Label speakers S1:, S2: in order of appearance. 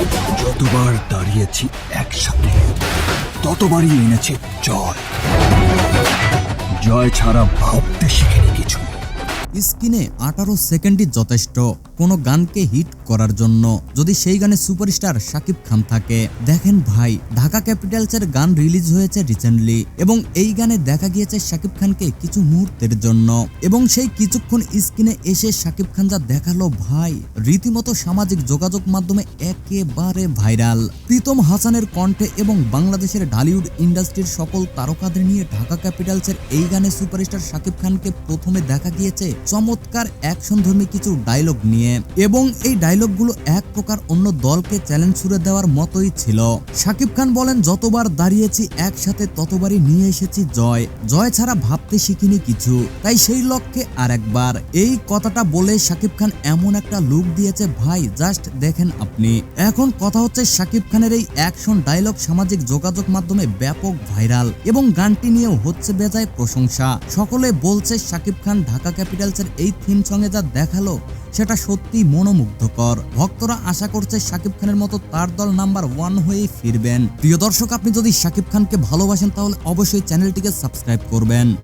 S1: যতবার দাঁড়িয়েছি একসাথে, ততবারই এনেছে জয়। জয় ছাড়া ভাবতে শিখিনি কিছু।
S2: স্কিনে আঠারো সেকেন্ডই যথেষ্ট। কোনো গানকে হিট করার জন্য। যদি সেই গানে সুপারস্টার শাকিব খান থাকে, দেখেন ভাই, ঢাকা ক্যাপিটালসের গান রিলিজ হয়েছে রিসেন্টলি এবং এই গানে দেখা গিয়েছে শাকিব খানকে কিছু মুহূর্তের জন্য। এবং সেই কিছুক্ষণ স্ক্রিনে এসে শাকিব খান যা দেখাল, ভাই, রীতিমতো সামাজিক যোগাযোগ মাধ্যমে একেবারে ভাইরাল। প্রীতম হাসানের কণ্ঠে এবং বাংলাদেশের ঢালিউড ইন্ডাস্ট্রির সকল তারকাদের নিয়ে ঢাকা ক্যাপিটালসের এই গানে সুপারস্টার শাকিব খানকে প্রথমে দেখা গিয়েছে চমৎকার অ্যাকশন ধর্মী কিছু ডায়লগ নিয়ে। এবং এই ডায়লগগুলো এক প্রকার অন্য দলকে চ্যালেঞ্জ ছুড়ে দেওয়ার মতোই ছিল। শাকিব খান বলেন, যতবার দাঁড়িয়েছি একসাথে, ততবারই নিয়ে এসেছি জয়। জয় ছাড়া ভাবতে শিখিনি কিছু, তাই সেই লক্ষ্যে আর একবার এই কথাটা বলে শাকিব খান এমন একটা লুক দিয়েছে, ভাই জাস্ট দেখেন আপনি। এখন কথা হচ্ছে, শাকিব খানের এই অ্যাকশন ডায়লগ সামাজিক যোগাযোগ মাধ্যমে ব্যাপক ভাইরাল এবং গানটি নিয়েও হচ্ছে বেজায় প্রশংসা। সকলে বলছে, শাকিব খান ঢাকা ক্যাপিটালসের এই থিম সঙ্গে যা দেখাল, সেটা সত্যি মনোমুগ্ধকর। ভক্তরা আশা করছে শাকিব খানের মতো তার দল নাম্বার ওয়ান হয়ে ফিরবেন। প্রিয় দর্শক, আপনি যদি শাকিব খানকে ভালোবাসেন, তাহলে অবশ্যই চ্যানেলটিকে সাবস্ক্রাইব করবেন।